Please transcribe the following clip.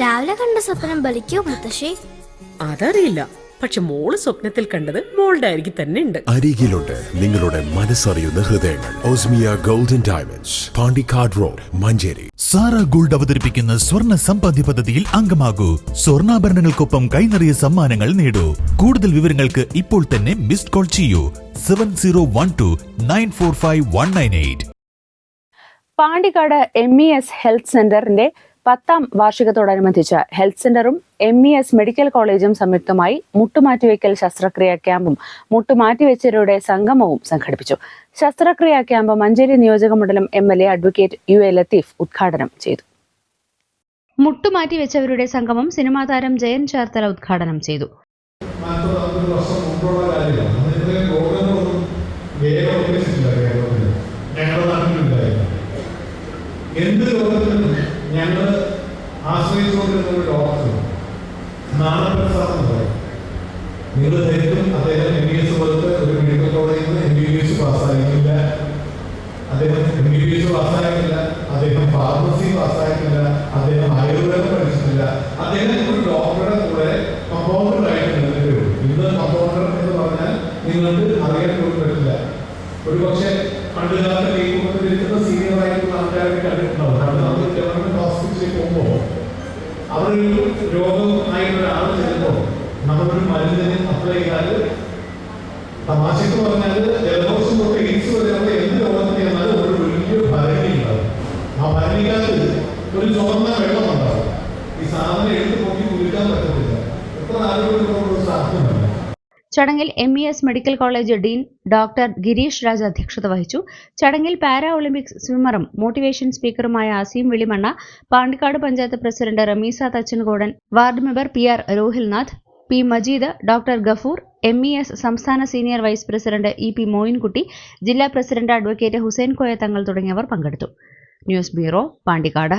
രാവിലെ കണ്ട സ്വപ്നം ബലിക്കോ മുത്തശ്ശി? അതറിയില്ല. പക്ഷെ മോൾ സ്വപ്നത്തിൽ കണ്ടത് മോളുടെ അരികിൽ തന്നെ ഉണ്ട്. അരികിലുണ്ട് നിങ്ങളുടെ മനസ്സറിയുന്ന ഹൃദയങ്ങൾ. Osmia golden diamonds Pandikkad road Manjeri. Sara gold അവതരിപ്പിക്കുന്ന സ്വർണ സമ്പാദ്യ പദ്ധതിയിൽ അംഗമാകൂ. സ്വർണാഭരണങ്ങൾക്കൊപ്പം കൈനിറിയ സമ്മാനങ്ങൾ നേടൂ. കൂടുതൽ വിവരങ്ങൾക്ക് ഇപ്പോൾ തന്നെ മിസ്ഡ് കോൾ ചെയ്യൂ. Seven zero one two nine four five one nine eight. Pandikkad M E S health സെന്ററിന്റെ പത്താം വാർഷികത്തോടനുബന്ധിച്ച് ഹെൽത്ത് സെന്ററും എം ഇ എസ് മെഡിക്കൽ കോളേജും സംയുക്തമായി മുട്ടുമാറ്റിവെക്കൽ ശസ്ത്രക്രിയാ ക്യാമ്പും മുട്ടുമാറ്റിവെച്ചവരുടെ സംഗമവും സംഘടിപ്പിച്ചു. ശസ്ത്രക്രിയാ ക്യാമ്പ് മഞ്ചേരി നിയോജക മണ്ഡലം M L A advocate U A Latheef ഉദ്ഘാടനം ചെയ്തു. മുട്ടുമാറ്റിവെച്ചവരുടെ സംഗമം സിനിമാ താരം ജയൻ ചേർത്തല ഉദ്ഘാടനം ചെയ്തു. എന്ത് രോഗത്തിനും ഞങ്ങൾ ആശ്രയിച്ചുകൊണ്ടിരുന്ന ഡോക്ടർ നാണപ്രസാദ് നിങ്ങൾ ധരിക്കും അദ്ദേഹം എം ബി എസ് പോലത്തെ ഒരു മെഡിക്കൽ കോളേജിൽ എം ബി ബി എസ് അദ്ദേഹം എം ബി ബി എസ് അദ്ദേഹം ഫാർമസി പാസ്സായിട്ടില്ല. അദ്ദേഹം ആയുർവേദം പഠിച്ചിട്ടില്ല. അദ്ദേഹം ഒരു ഡോക്ടറുടെ കൂടെ ഉള്ളൂ. ഇന്ന് കമ്പൗണ്ടർ എന്ന് പറഞ്ഞാൽ നിങ്ങൾക്ക് അറിയാൻ പോലും പറ്റില്ല. ഒരു പക്ഷേ ഈ അവിടെ ഈ രോഗം ആയിട്ട് ഒരാൾ ചെല്ലുമ്പോൾ നമ്മളൊരു മരുന്നിന് അപ്ലൈ ചെയ്താൽ തമാശക്ക് പറഞ്ഞാൽ ജലദോഷം തൊട്ട് എയ്ഡ്സ് വരെയുള്ള എന്ത് രോഗത്തിന് ഒരു വലിയ ഭരണി ഉണ്ടാവും. ആ ഭരണിക്കകത്ത് ഒരു ചുവന്ന വെള്ളം ഉണ്ടാവും. ഈ സാധനം എടുത്ത് പൊക്കി കുളിക്കാൻ പറ്റത്തില്ല. എത്ര സാധ്യമല്ല ചടങ്ങിൽ M E S medical college dean doctor Girish Raj അധ്യക്ഷത വഹിച്ചു. ചടങ്ങിൽ പാരാ ഒളിമ്പിക്സ് സ്വിമ്മറും motivation സ്പീക്കറുമായ Aseem Vilimanna Pandikkad panchayat president Ramees Thachankodan ward member P R Rohilnath P Majeed doctor Gafoor M E S സംസ്ഥാന senior vice president E P Moinkutty ജില്ലാ president advocate Hussain Koya Thangal തുടങ്ങിയവർ പങ്കെടുത്തു. News bureau Pandikkad.